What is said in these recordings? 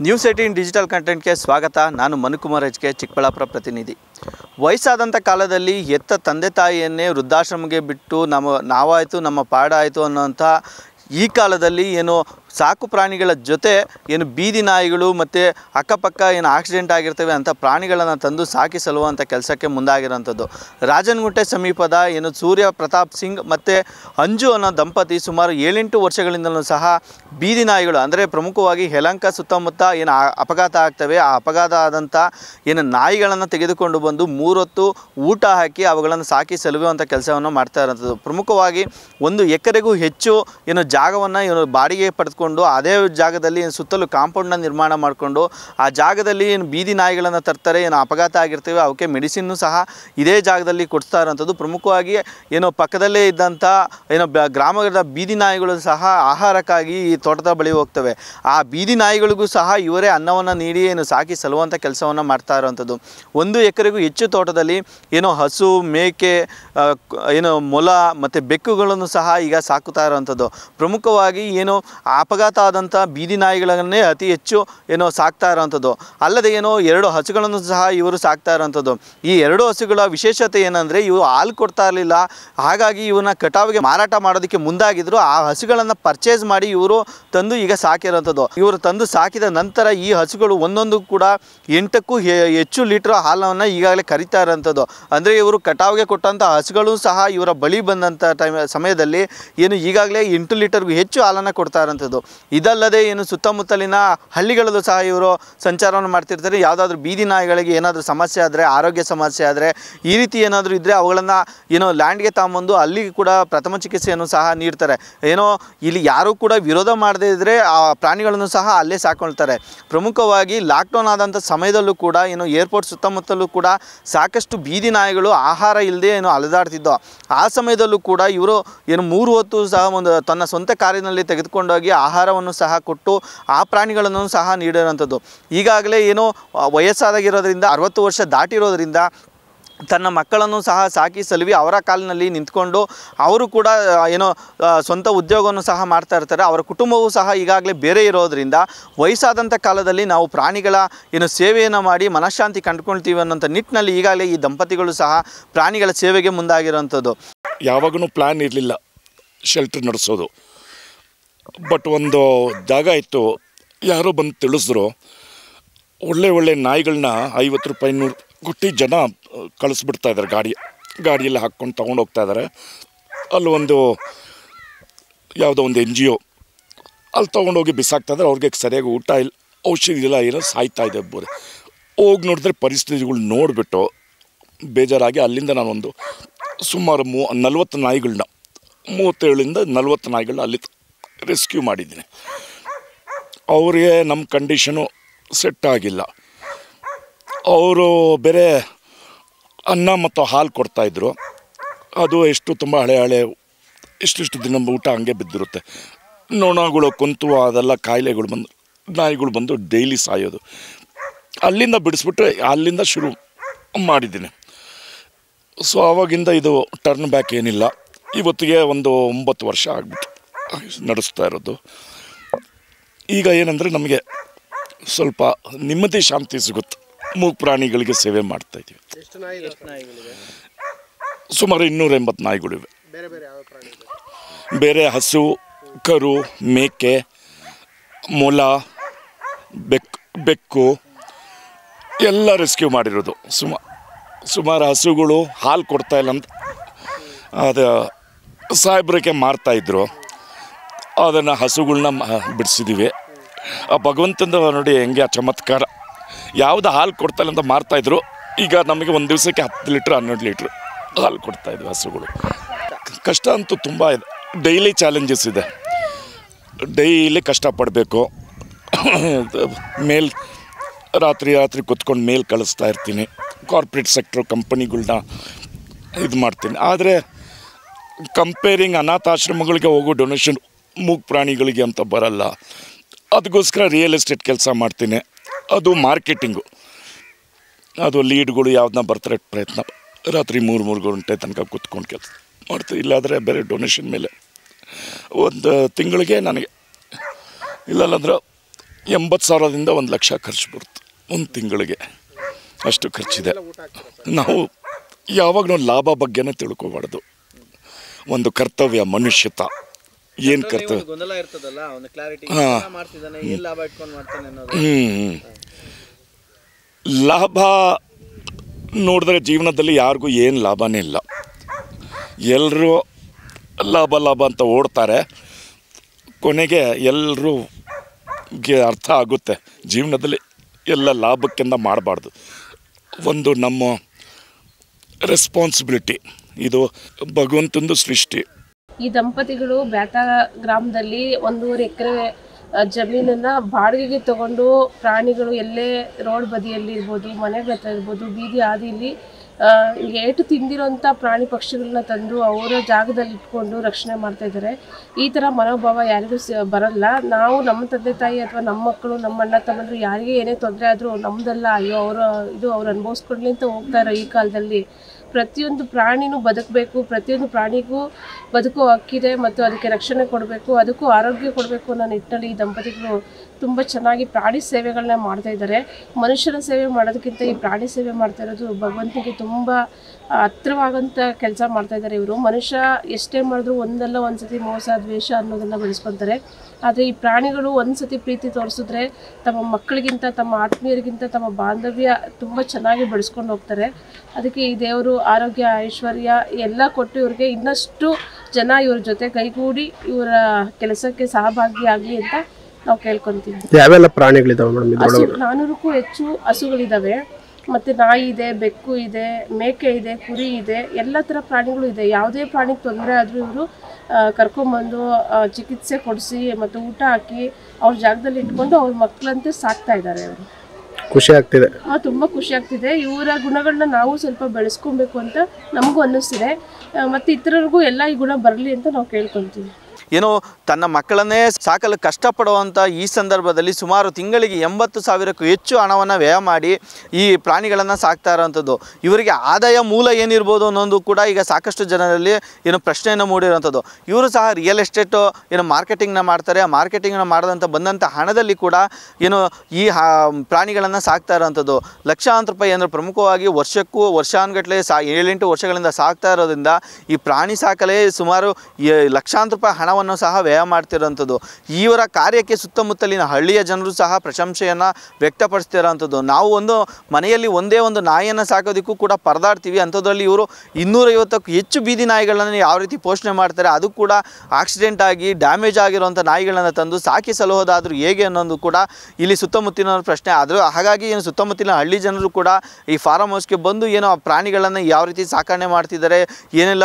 News eighteen digital ಕಂಟೆಂಟ್ಗೆ ಸ್ವಾಗತ. ನಾನು Manukumar K Chikkaballapur ಪ್ರತಿನಿಧಿ. ವಯಸ್ಸಾದಂಥ ಕಾಲದಲ್ಲಿ ಎತ್ತ ತಂದೆ ತಾಯಿಯನ್ನೇ ವೃದ್ಧಾಶ್ರಮಕ್ಕೆ ಬಿಟ್ಟು ನಮ್ಮ ನಾವಾಯಿತು, ನಮ್ಮ ಪಾಡಾಯಿತು ಅನ್ನೋಂಥ ಈ ಕಾಲದಲ್ಲಿ ಏನು ಸಾಕು ಪ್ರಾಣಿಗಳ ಜೊತೆ ಏನು ಬೀದಿ ನಾಯಿಗಳು ಮತ್ತು ಅಕ್ಕಪಕ್ಕ ಏನು ಆಕ್ಸಿಡೆಂಟ್ ಆಗಿರ್ತವೆ ಅಂಥ ಪ್ರಾಣಿಗಳನ್ನು ತಂದು ಸಾಕಿ ಸಲುವಂಥ ಕೆಲಸಕ್ಕೆ ಮುಂದಾಗಿರೋಂಥದ್ದು. ರಾಜನಗುಂಟೆ ಸಮೀಪದ ಏನು ಸೂರ್ಯ ಪ್ರತಾಪ್ ಸಿಂಗ್ ಮತ್ತು ಅಂಜು ಅನ್ನೋ ದಂಪತಿ ಸುಮಾರು ಏಳೆಂಟು ವರ್ಷಗಳಿಂದಲೂ ಸಹ ಬೀದಿ ನಾಯಿಗಳು ಅಂದರೆ ಪ್ರಮುಖವಾಗಿ ಹೆಲಂಕ ಸುತ್ತಮುತ್ತ ಏನು ಅಪಘಾತ ಆಗ್ತವೆ. ಆ ಅಪಘಾತ ಆದಂಥ ಏನು ನಾಯಿಗಳನ್ನು ತೆಗೆದುಕೊಂಡು ಬಂದು ಮೂರೊತ್ತು ಊಟ ಹಾಕಿ ಅವುಗಳನ್ನು ಸಾಕಿ ಸಲುವಂಥ ಕೆಲಸವನ್ನು ಮಾಡ್ತಾ ಇರೋಂಥದ್ದು. ಪ್ರಮುಖವಾಗಿ ಒಂದು ಎಕರೆಗೂ ಹೆಚ್ಚು ಏನು ಜಾಗವನ್ನು ಏನು ಬಾಡಿಗೆ ಪಡೆದುಕೊಂಡು ಅದೇ ಜಾಗದಲ್ಲಿ ಸುತ್ತಲೂ ಕಾಂಪೌಂಡ್ನ ನಿರ್ಮಾಣ ಮಾಡಿಕೊಂಡು ಆ ಜಾಗದಲ್ಲಿ ಏನು ಬೀದಿ ನಾಯಿಗಳನ್ನು ತರ್ತಾರೆ, ಏನು ಅಪಘಾತ ಆಗಿರ್ತವೆ, ಅವಕ್ಕೆ ಮೆಡಿಸಿನ್ನು ಸಹ ಇದೇ ಜಾಗದಲ್ಲಿ ಕೊಡ್ತಾ ಇರೋಂಥದ್ದು. ಪ್ರಮುಖವಾಗಿ ಏನೋ ಪಕ್ಕದಲ್ಲೇ ಇದ್ದಂಥ ಏನೋ ಗ್ರಾಮದ ಬೀದಿ ನಾಯಿಗಳು ಸಹ ಆಹಾರಕ್ಕಾಗಿ ಈ ತೋಟದ ಬಳಿ ಹೋಗ್ತವೆ. ಆ ಬೀದಿ ನಾಯಿಗಳಿಗೂ ಸಹ ಇವರೇ ಅನ್ನವನ್ನು ನೀಡಿ, ಏನು ಸಾಕಿ ಸಲುವಂಥ ಕೆಲಸವನ್ನು ಮಾಡ್ತಾ ಇರೋವಂಥದ್ದು ಒಂದು ಎಕರೆಗೂ ಹೆಚ್ಚು ತೋಟದಲ್ಲಿ ಏನೋ ಹಸು, ಮೇಕೆ ಏನೋ ಮೊಲ ಮತ್ತು ಬೆಕ್ಕುಗಳನ್ನು ಸಹ ಈಗ ಸಾಕುತ್ತಾ ಇರೋವಂಥದ್ದು ಪ್ರಮುಖವಾಗಿ ಏನು ಅಪಘಾತ ಆದಂಥ ಬೀದಿ ನಾಯಿಗಳನ್ನೇ ಅತಿ ಹೆಚ್ಚು ಏನೋ ಸಾಕ್ತಾ ಇರೋವಂಥದ್ದು ಅಲ್ಲದೆ ಏನೋ ಎರಡು ಹಸುಗಳನ್ನು ಸಹ ಇವರು ಸಾಕ್ತಾ ಇರೋವಂಥದ್ದು ಈ ಎರಡು ಹಸುಗಳ ವಿಶೇಷತೆ ಏನಂದರೆ ಇವು ಹಾಲು ಕೊಡ್ತಾ ಇರಲಿಲ್ಲ. ಹಾಗಾಗಿ ಇವನ್ನ ಕಟಾವಿಗೆ ಮಾರಾಟ ಮಾಡೋದಕ್ಕೆ ಮುಂದಾಗಿದ್ರು. ಆ ಹಸುಗಳನ್ನು ಪರ್ಚೇಸ್ ಮಾಡಿ ಇವರು ತಂದು ಈಗ ಸಾಕಿರೋಂಥದ್ದು. ಇವರು ತಂದು ಸಾಕಿದ ನಂತರ ಈ ಹಸುಗಳು ಒಂದೊಂದು ಕೂಡ ಎಂಟಕ್ಕೂ ಹೆಚ್ಚು ಲೀಟ್ರ್ ಹಾಲನ್ನು ಈಗಾಗಲೇ ಕರಿತಾ ಇರೋಂಥದ್ದು. ಅಂದರೆ ಇವರು ಕಟಾವಿಗೆ ಕೊಟ್ಟಂಥ ಹಸುಗಳು ಸಹ ಇವರ ಬಳಿ ಬಂದಂಥ ಟೈಮ್, ಸಮಯದಲ್ಲಿ ಏನು ಈಗಾಗಲೇ ಎಂಟು ಲೀಟರ್ಗೂ ಹೆಚ್ಚು ಹಾಲನ್ನು ಕೊಡ್ತಾ ಇರೋಂಥದ್ದು. ಇದಲ್ಲದೆ ಏನು ಸುತ್ತಮುತ್ತಲಿನ ಹಳ್ಳಿಗಳಲ್ಲೂ ಸಹ ಇವರು ಸಂಚಾರವನ್ನು ಮಾಡ್ತಿರ್ತಾರೆ. ಯಾವುದಾದ್ರೂ ಬೀದಿ ನಾಯಿಗಳಿಗೆ ಏನಾದರೂ ಸಮಸ್ಯೆ ಆದರೆ, ಆರೋಗ್ಯ ಸಮಸ್ಯೆ ಆದರೆ, ಈ ರೀತಿ ಏನಾದರೂ ಇದ್ದರೆ ಅವುಗಳನ್ನು, ಏನೋ ಲ್ಯಾಂಡ್ಗೆ ತಗೊಂಬಂದು ಅಲ್ಲಿ ಕೂಡ ಪ್ರಥಮ ಚಿಕಿತ್ಸೆಯನ್ನು ಸಹ ನೀಡ್ತಾರೆ. ಏನೋ ಇಲ್ಲಿ ಯಾರೂ ಕೂಡ ವಿರೋಧ ಮಾಡದೇ ಇದ್ದರೆ ಆ ಪ್ರಾಣಿಗಳನ್ನು ಸಹ ಅಲ್ಲೇ ಸಾಕೊಳ್ತಾರೆ. ಪ್ರಮುಖವಾಗಿ ಲಾಕ್ಡೌನ್ ಆದಂಥ ಸಮಯದಲ್ಲೂ ಕೂಡ, ಏನು ಏರ್ಪೋರ್ಟ್ ಸುತ್ತಮುತ್ತಲೂ ಕೂಡ ಸಾಕಷ್ಟು ಬೀದಿ ನಾಯಿಗಳು ಆಹಾರ ಇಲ್ಲದೆ ಏನು ಅಲೆದಾಡ್ತಿದ್ದೋ, ಆ ಸಮಯದಲ್ಲೂ ಕೂಡ ಇವರು ಏನು ಮೂರು ಹೊತ್ತು ಸಹ ಒಂದು ತನ್ನ ಸ್ವಂತ ಕಾರಿನಲ್ಲಿ ತೆಗೆದುಕೊಂಡೋಗಿ ಆಹಾರವನ್ನು ಸಹ ಕೊಟ್ಟು ಆ ಪ್ರಾಣಿಗಳನ್ನು ಸಹ ನೀಡಿರುವಂಥದ್ದು. ಈಗಾಗಲೇ ಏನು ವಯಸ್ಸಾದಾಗಿರೋದ್ರಿಂದ, ಅರವತ್ತು ವರ್ಷ ದಾಟಿರೋದ್ರಿಂದ ತನ್ನ ಮಕ್ಕಳನ್ನು ಸಹ ಸಾಕಿ ಸಲುವಿ ಅವರ ಕಾಲಿನಲ್ಲಿ ನಿಂತ್ಕೊಂಡು ಅವರು ಕೂಡ ಏನೋ ಸ್ವಂತ ಉದ್ಯೋಗವನ್ನು ಸಹ ಮಾಡ್ತಾ ಇರ್ತಾರೆ. ಅವರ ಕುಟುಂಬವೂ ಸಹ ಈಗಾಗಲೇ ಬೇರೆ ಇರೋದರಿಂದ ವಯಸ್ಸಾದಂಥ ಕಾಲದಲ್ಲಿ ನಾವು ಪ್ರಾಣಿಗಳ, ಏನು, ಸೇವೆಯನ್ನು ಮಾಡಿ ಮನಃಶಾಂತಿ ಕಂಡುಕೊಳ್ತೀವಿ ಅನ್ನೋಂಥ ನಿಟ್ಟಿನಲ್ಲಿ ಈಗಾಗಲೇ ಈ ದಂಪತಿಗಳು ಸಹ ಪ್ರಾಣಿಗಳ ಸೇವೆಗೆ ಮುಂದಾಗಿರೋವಂಥದ್ದು. ಯಾವಾಗೂ ಪ್ಲ್ಯಾನ್ ಇರಲಿಲ್ಲ ಶೆಲ್ಟರ್ ನಡೆಸೋದು. ಬಟ್ ಒಂದು ಜಾಗ ಇತ್ತು. ಯಾರೋ ಬಂದು ತಿಳಿಸಿದ್ರು, ಒಳ್ಳೆ ಒಳ್ಳೆ ನಾಯಿಗಳನ್ನ ಐವತ್ತು ರೂಪಾಯಿ ನೂರು ಕೊಟ್ಟು ಜನ ಕಳಿಸ್ಬಿಡ್ತಾ ಇದ್ದಾರೆ ಗಾಡಿ, ಗಾಡಿಯಲ್ಲಿ ಹಾಕ್ಕೊಂಡು ತೊಗೊಂಡು ಹೋಗ್ತಾ ಇದ್ದಾರೆ ಅಲ್ಲಿ ಒಂದು ಯಾವುದೋ ಒಂದು ಎನ್ ಜಿ ಒ ಅಲ್ಲಿ ತೊಗೊಂಡೋಗಿ ಬಿಸಾಕ್ತಾ ಇದ್ದಾರೆ ಅವ್ರಿಗೆ ಸರಿಯಾಗಿ ಊಟ ಇಲ್ಲ, ಔಷಧಿ ಇಲ್ಲ ಏನೋ ಸಾಯ್ತಾ ಇದೆ ಬೋರೆ. ಹೋಗಿ ನೋಡಿದ್ರೆ ಪರಿಸ್ಥಿತಿಗಳು ನೋಡಿಬಿಟ್ಟು ಬೇಜಾರಾಗಿ ಅಲ್ಲಿಂದ ನಾನೊಂದು ಸುಮಾರು ಮೂ, ನಲ್ವತ್ತು ನಾಯಿಗಳನ್ನ ಮೂವತ್ತೇಳಿಂದ ನಲ್ವತ್ತು ನಾಯಿಗಳನ್ನ ಅಲ್ಲಿ ರೆಸ್ಕ್ಯೂ ಮಾಡಿದ್ದೀನಿ. ಅವರಿಗೆ ನಮ್ಮ ಕಂಡೀಷನು ಸೆಟ್ ಆಗಿಲ್ಲ. ಅವರು ಬೇರೆ ಅನ್ನ ಮತ್ತು ಹಾಲು ಕೊಡ್ತಾಯಿದ್ರು ಅದು ಎಷ್ಟು ತುಂಬ ಹಳೆ ಹಳೆ ಇಷ್ಟಿಷ್ಟು ದಿನ ಊಟ ಹಂಗೆ ಬಿದ್ದಿರುತ್ತೆ. ನೊಣಗಳು, ಕುಂತು, ಅದೆಲ್ಲ ಕಾಯಿಲೆಗಳು ಬಂದು, ನಾಯಿಗಳು ಬಂದು ಡೈಲಿ ಸಾಯೋದು. ಅಲ್ಲಿಂದ ಬಿಡಿಸ್ಬಿಟ್ರೆ ಅಲ್ಲಿಂದ ಶುರು ಮಾಡಿದ್ದೀನಿ. ಸೊ ಆವಾಗಿಂದ ಇದು ಟರ್ನ್ ಬ್ಯಾಕ್ ಏನಿಲ್ಲ. ಇವತ್ತಿಗೆ ಒಂದು ಒಂಬತ್ತು ವರ್ಷ ಆಗ್ಬಿಟ್ಟು. ನಡೆಸ್ತಾ ಇರೋದು. ಈಗ ಏನಂದರೆ ನಮಗೆ ಸ್ವಲ್ಪ ನೆಮ್ಮದಿ, ಶಾಂತಿ ಸಿಗುತ್ತೆ. ಮೂಗು ಪ್ರಾಣಿಗಳಿಗೆ ಸೇವೆ ಮಾಡ್ತಾ ಇದ್ದೀವಿ. ಸುಮಾರು ಇನ್ನೂರ ಎಂಬತ್ತು ನಾಯಿಗಳಿವೆ. ಬೇರೆ ಹಸು, ಕರು, ಮೇಕೆ, ಮೊಲ, ಬೆಕ್, ಬೆಕ್ಕು ಎಲ್ಲ ರೆಸ್ಕ್ಯೂ ಮಾಡಿರೋದು. ಸುಮ, ಸುಮಾರು ಹಸುಗಳು ಹಾಲು ಕೊಡ್ತಾ ಇಲ್ಲ ಅಂತ ಅದು ಸಾಹೇಬ್ರಿಗೆ ಮಾರ್ತಾಯಿದ್ರು ಅದನ್ನು ಹಸುಗಳನ್ನ ಬಿಡಿಸಿದ್ದೀವಿ ಆ ಭಗವಂತನ ನೋಡಿ ಹೆಂಗೆ ಆ ಚಮತ್ಕಾರ. ಯಾವುದು ಹಾಲು ಕೊಡ್ತಾಯಿಲ್ಲ ಅಂತ ಮಾರ್ತಾಯಿದ್ರು ಈಗ ನಮಗೆ ಒಂದು ದಿವಸಕ್ಕೆ ಹತ್ತು ಲೀಟ್ರ್, ಹನ್ನೆರಡು ಲೀಟ್ರ್ ಹಾಲು ಕೊಡ್ತಾಯಿದ್ವಿ ಹಸುಗಳು. ಕಷ್ಟ ಅಂತೂ ತುಂಬ ಇದೆ. ಡೈಲಿ ಚಾಲೆಂಜಸ್ ಇದೆ. ಡೈಲಿ ಕಷ್ಟಪಡಬೇಕು ಮೇಲ್, ರಾತ್ರಿ ರಾತ್ರಿ ಕುತ್ಕೊಂಡು ಮೇಲ್ ಕಳಿಸ್ತಾ ಇರ್ತೀನಿ. ಕಾರ್ಪೊರೇಟ್ ಸೆಕ್ಟ್ರ್ ಕಂಪನಿಗಳನ್ನ ಇದು ಮಾಡ್ತೀನಿ. ಆದರೆ ಕಂಪೇರಿಂಗ್ ಅನಾಥಾಶ್ರಮಗಳಿಗೆ ಹೋಗೋ ಡೊನೇಷನ್ ಮೂಗ್ ಪ್ರಾಣಿಗಳಿಗೆ ಅಂತ ಬರಲ್ಲ. ಅದಕ್ಕೋಸ್ಕರ ರಿಯಲ್ ಎಸ್ಟೇಟ್ ಕೆಲಸ ಮಾಡ್ತೀನಿ. ಅದು ಮಾರ್ಕೆಟಿಂಗು. ಅದು ಲೀಡ್ಗಳು ಯಾವ್ದನ್ನ ಬರ್ತಾರೆ ಪ್ರಯತ್ನ. ರಾತ್ರಿ ಮೂರು ಮೂರು ಗಂಟೆ ತನಕ ಕೂತ್ಕೊಂಡು ಕೆಲಸ ಮಾಡ್ತೀವಿ ಇಲ್ಲಾದರೆ ಬೇರೆ ಡೊನೇಷನ್ ಮೇಲೆ. ಒಂದು ತಿಂಗಳಿಗೆ ನನಗೆ, ಇಲ್ಲಲ್ಲಂದ್ರೆ ಎಂಬತ್ತು ಸಾವಿರದಿಂದ ಒಂದು ಲಕ್ಷ ಖರ್ಚು ಬರುತ್ತೆ. ಒಂದು ತಿಂಗಳಿಗೆ ಅಷ್ಟು ಖರ್ಚಿದೆ. ನಾವು ಯಾವಾಗಲೂ ಲಾಭ ಬಗ್ಗೆನೇ ತಿಳ್ಕೊಬಾರ್ದು. ಒಂದು ಕರ್ತವ್ಯ ಮನುಷ್ಯತ ಏನು ಕರ್ತವ್ಯ ಒಂದು ಗೊಂದಲ ಇರ್ತದಲ್ಲ ಒಂದು ಕ್ಲಾರಿಟಿ ಹಾ. ಲಾಭ ಇಟ್ಕೊಂಡು ಮಾಡ್ತಾನೆ ಅನ್ನೋದು. ಲಾಭ ನೋಡಿದ್ರೆ ಜೀವನದಲ್ಲಿ ಯಾರಿಗೂ ಏನು ಲಾಭನೇ ಇಲ್ಲ. ಎಲ್ಲರೂ ಲಾಭ ಲಾಭ ಅಂತ ಓಡ್ತಾರೆ. ಕೊನೆಗೆ ಎಲ್ಲರೂ ಅರ್ಥ ಆಗುತ್ತೆ. ಜೀವನದಲ್ಲಿ ಎಲ್ಲ ಲಾಭಕ್ಕಿಂತ ಮಾಡಬಾರ್ದು. ಒಂದು ನಮ್ಮ ರೆಸ್ಪಾನ್ಸಿಬಿಲಿಟಿ ಇದು ಭಗವಂತಂದು ಸೃಷ್ಟಿ. ಈ ದಂಪತಿಗಳು ಬ್ಯಾಟಾ ಗ್ರಾಮದಲ್ಲಿ ಒಂದೂವರೆ ಎಕರೆ ಜಮೀನನ್ನ ಬಾಡಿಗೆಗೆ ತಗೊಂಡು ಪ್ರಾಣಿಗಳು ಎಲ್ಲೇ ರೋಡ್ ಬದಿಯಲ್ಲಿ ಇರ್ಬೋದು ಮನೆ ಹತ್ರ ಇರ್ಬೋದು ಬೀದಿ ಹಾದಿಯಲ್ಲಿ ಆ, ಏಟು ತಿಂದಿರೋಂಥ ಪ್ರಾಣಿ ಪಕ್ಷಿಗಳನ್ನ ತಂದು ಅವರ ಜಾಗದಲ್ಲಿ ಇಟ್ಕೊಂಡು ರಕ್ಷಣೆ ಮಾಡ್ತಾ ಇದ್ದಾರೆ. ಈ ಥರ ಮನೋಭಾವ ಯಾರಿಗೂ ಸ ಬರಲ್ಲ. ನಾವು ನಮ್ಮ ತಂದೆ ತಾಯಿ ಅಥವಾ ನಮ್ಮ ಮಕ್ಕಳು ನಮ್ಮ ಅಣ್ಣ ತಮ್ಮಂದ್ರು ಯಾರಿಗೆ ಏನೇ ತೊಂದರೆ ಆದರೂ ನಮ್ಮದಲ್ಲ ಅಯ್ಯೋ ಅವರ ಇದು ಅವ್ರು ಅನುಭವಿಸ್ಕೊಡ್ಲಿ ಅಂತ ಹೋಗ್ತಾರೆ ಈ ಕಾಲದಲ್ಲಿ ಪ್ರತಿಯೊಂದು ಪ್ರಾಣಿನೂ ಬದುಕಬೇಕು, ಪ್ರತಿಯೊಂದು ಪ್ರಾಣಿಗೂ ಬದುಕು ಹಕ್ಕಿದೆ ಮತ್ತು ಅದಕ್ಕೆ ರಕ್ಷಣೆ ಕೊಡಬೇಕು, ಅದಕ್ಕೂ ಆರೋಗ್ಯ ಕೊಡಬೇಕು ಅನ್ನೋ ನಿಟ್ಟಿನಲ್ಲಿ ಈ ದಂಪತಿಗಳು ತುಂಬ ಚೆನ್ನಾಗಿ ಪ್ರಾಣಿ ಸೇವೆಗಳನ್ನ ಮಾಡ್ತಾ ಇದ್ದಾರೆ. ಮನುಷ್ಯರ ಸೇವೆ ಮಾಡೋದಕ್ಕಿಂತ ಈ ಪ್ರಾಣಿ ಸೇವೆ ಮಾಡ್ತಾ ಇರೋದು ಭಗವಂತನಿಗೆ ತುಂಬ ಹತ್ರವಾಗಂಥ ಕೆಲಸ ಮಾಡ್ತಾ ಇದ್ದಾರೆ ಇವರು. ಮನುಷ್ಯ ಎಷ್ಟೇ ಮಾಡಿದ್ರು ಒಂದಲ್ಲ ಒಂದು ಸತಿ ಮೋಸ, ದ್ವೇಷ ಅನ್ನೋದನ್ನು ಬೆಳೆಸ್ಕೊತಾರೆ. ಆದರೆ ಈ ಪ್ರಾಣಿಗಳು ಒಂದು ಸತಿ ಪ್ರೀತಿ ತೋರಿಸಿದ್ರೆ ತಮ್ಮ ಮಕ್ಕಳಿಗಿಂತ ತಮ್ಮ ಆತ್ಮೀಯರಿಗಿಂತ ತಮ್ಮ ಬಾಂಧವ್ಯ ತುಂಬ ಚೆನ್ನಾಗಿ ಬೆಳೆಸ್ಕೊಂಡು ಹೋಗ್ತಾರೆ. ಅದಕ್ಕೆ ಈ ದೇವರು ಆರೋಗ್ಯ ಐಶ್ವರ್ಯ ಎಲ್ಲ ಕೊಟ್ಟು ಇವ್ರಿಗೆ ಇನ್ನಷ್ಟು ಜನ ಇವ್ರ ಜೊತೆ ಕೈಗೂಡಿ ಇವರ ಕೆಲಸಕ್ಕೆ ಸಹಭಾಗಿಯಾಗಲಿ ಅಂತ ನಾವು ಕೇಳ್ಕೊತೀವಿ. ಯಾವೆಲ್ಲ ಪ್ರಾಣಿಗಳಿದಾವೆ ಹಸು ಹೆಚ್ಚು ಹಸುಗಳಿದ್ದಾವೆ ಮತ್ತು ನಾಯಿ ಇದೆ ಬೆಕ್ಕು ಇದೆ ಮೇಕೆ ಇದೆ ಕುರಿ ಇದೆ ಎಲ್ಲ ಥರ ಪ್ರಾಣಿಗಳು ಇದೆ. ಯಾವುದೇ ಪ್ರಾಣಿಗೆ ತೊಂದರೆ ಆದರೂ ಇವರು ಕರ್ಕೊಂಬಂದು ಚಿಕಿತ್ಸೆ ಕೊಡಿಸಿ ಮತ್ತು ಊಟ ಹಾಕಿ ಅವ್ರ ಜಾಗದಲ್ಲಿ ಇಟ್ಕೊಂಡು ಅವ್ರ ಮಕ್ಕಳಂತೆ ಸಾಕ್ತಾ ಇದ್ದಾರೆ ಅವರು. ಖುಷಿ ಆಗ್ತಿದೆ. ತುಂಬ ಖುಷಿ ಆಗ್ತಿದೆ. ಇವರ ಗುಣಗಳನ್ನ ನಾವು ಸ್ವಲ್ಪ ಬೆಳೆಸ್ಕೊಬೇಕು ಅಂತ ನಮಗೂ ಅನ್ನಿಸ್ತಿದೆ. ಮತ್ತು ಇತರರಿಗೂ ಎಲ್ಲ ಈ ಗುಣ ಬರಲಿ ಅಂತ ನಾವು ಕೇಳ್ಕೊತೀವಿ. ಏನೋ ತನ್ನ ಮಕ್ಕಳನ್ನೇ ಸಾಕಲು ಕಷ್ಟಪಡುವಂಥ ಈ ಸಂದರ್ಭದಲ್ಲಿ ಸುಮಾರು ತಿಂಗಳಿಗೆ ಎಂಬತ್ತು ಸಾವಿರಕ್ಕೂ ಹೆಚ್ಚು ಹಣವನ್ನು ವ್ಯಯ ಮಾಡಿ ಈ ಪ್ರಾಣಿಗಳನ್ನು ಸಾಕ್ತಾ ಇರೋವಂಥದ್ದು ಇವರಿಗೆ ಆದಾಯ ಮೂಲ ಏನಿರ್ಬೋದು ಅನ್ನೋದು ಕೂಡ ಈಗ ಸಾಕಷ್ಟು ಜನರಲ್ಲಿ ಏನು ಪ್ರಶ್ನೆಯನ್ನು ಮೂಡಿರುವಂಥದ್ದು ಇವರು ಸಹ ರಿಯಲ್ ಎಸ್ಟೇಟು ಏನು ಮಾರ್ಕೆಟಿಂಗ್ನ ಮಾಡ್ತಾರೆ. ಆ ಮಾರ್ಕೆಟಿಂಗ್ನ ಮಾಡಿದಂಥ ಬಂದಂಥ ಹಣದಲ್ಲಿ ಕೂಡ ಏನು ಈ ಪ್ರಾಣಿಗಳನ್ನು ಸಾಕ್ತಾ ಇರೋವಂಥದ್ದು ಲಕ್ಷಾಂತರ ರೂಪಾಯಿ ಅಂದರೆ ಪ್ರಮುಖವಾಗಿ ವರ್ಷಕ್ಕೂ ವರ್ಷಾನುಗಟ್ಟಲೆ ಸಾ ಏಳೆಂಟು ವರ್ಷಗಳಿಂದ ಸಾಕ್ತಾ ಇರೋದ್ರಿಂದ ಈ ಪ್ರಾಣಿ ಸಾಕಲೇ ಸುಮಾರು ಲಕ್ಷಾಂತರ ರೂಪಾಯಿ ಹಣವನ್ನು ಸಹ ವ್ಯಯ ಮಾಡ್ತಿರೋಂಥದ್ದು. ಇವರ ಕಾರ್ಯಕ್ಕೆ ಸುತ್ತಮುತ್ತಲಿನ ಹಳ್ಳಿಯ ಜನರು ಸಹ ಪ್ರಶಂಸೆಯನ್ನು ವ್ಯಕ್ತಪಡಿಸ್ತಿರೋಂಥದ್ದು. ನಾವು ಒಂದು ಮನೆಯಲ್ಲಿ ಒಂದೇ ಒಂದು ನಾಯಿಯನ್ನು ಸಾಕೋದಕ್ಕೂ ಕೂಡ ಪರದಾಡ್ತೀವಿ. ಅಂಥದ್ರಲ್ಲಿ ಇವರು ಇನ್ನೂರೈವತ್ತಕ್ಕೂ ಹೆಚ್ಚು ಬೀದಿ ನಾಯಿಗಳನ್ನು ಯಾವ ರೀತಿ ಪೋಷಣೆ ಮಾಡ್ತಾರೆ, ಅದು ಕೂಡ ಆಕ್ಸಿಡೆಂಟ್ ಆಗಿ ಡ್ಯಾಮೇಜ್ ಆಗಿರುವಂಥ ನಾಯಿಗಳನ್ನು ತಂದು ಸಾಕಿ ಸಲುವುದಾದರೂ ಹೇಗೆ ಅನ್ನೋದು ಕೂಡ ಇಲ್ಲಿ ಸುತ್ತಮುತ್ತಲಿನ ಪ್ರಶ್ನೆ. ಆದರೂ ಹಾಗಾಗಿ ಏನು ಸುತ್ತಮುತ್ತಲಿನ ಹಳ್ಳಿ ಜನರು ಕೂಡ ಈ ಫಾರಮ್ ಹೌಸ್ಗೆ ಬಂದು ಏನೋ ಪ್ರಾಣಿಗಳನ್ನು ಯಾವ ರೀತಿ ಸಾಕಣೆ ಮಾಡ್ತಿದ್ದಾರೆ, ಏನೆಲ್ಲ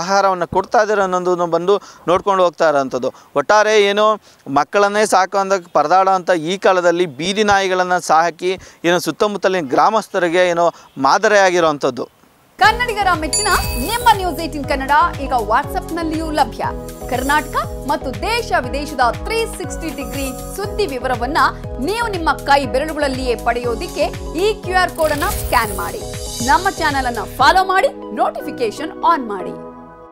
ಆಹಾರವನ್ನು ಕೊಡ್ತಾ ಇದ್ದಾರೆ ಅನ್ನೋದನ್ನು ಬಂದು ನೋಡ್ಕೊಂಡು ಹೋಗ್ತಾ ಇರೋವಂಥದ್ದು ಒಟ್ಟಾರೆ ಏನು, ಮಕ್ಕಳನ್ನೇ ಸಾಕುವಂಥ ಪರದಾಡೋ ಅಂಥ ಈ ಕಾಲದಲ್ಲಿ ಬೀದಿ ನಾಯಿಗಳನ್ನು ಸಾಕಿ, ಏನು ಸುತ್ತಮುತ್ತಲಿನ ಗ್ರಾಮಸ್ಥರಿಗೆ ಏನೋ ಮಾದರಿಯಾಗಿರುವಂಥದ್ದು. ಕನ್ನಡಿಗರ ಮೆಚ್ಚಿನ ನಿಮ್ಮ ನ್ಯೂಸ್ ಏಟಿನ್ ಕನ್ನಡ ಈಗ ವಾಟ್ಸ್ಆಪ್ನಲ್ಲಿಯೂ ಲಭ್ಯ. ಕರ್ನಾಟಕ ಮತ್ತು ದೇಶ ವಿದೇಶದ ತ್ರೀ ಸಿಕ್ಸ್ಟಿ ಡಿಗ್ರಿ ಸುದ್ದಿ ವಿವರವನ್ನ ನೀವು ನಿಮ್ಮ ಕೈ ಬೆರಳುಗಳಲ್ಲಿಯೇ ಪಡೆಯೋದಿಕ್ಕೆ ಈ ಕ್ಯೂ ಆರ್ ಕೋಡ್ ಅನ್ನ ಸ್ಕ್ಯಾನ್ ಮಾಡಿ. ನಮ್ಮ ಚಾನೆಲ್ ಅನ್ನ ಫಾಲೋ ಮಾಡಿ ನೋಟಿಫಿಕೇಶನ್ ಆನ್ ಮಾಡಿ.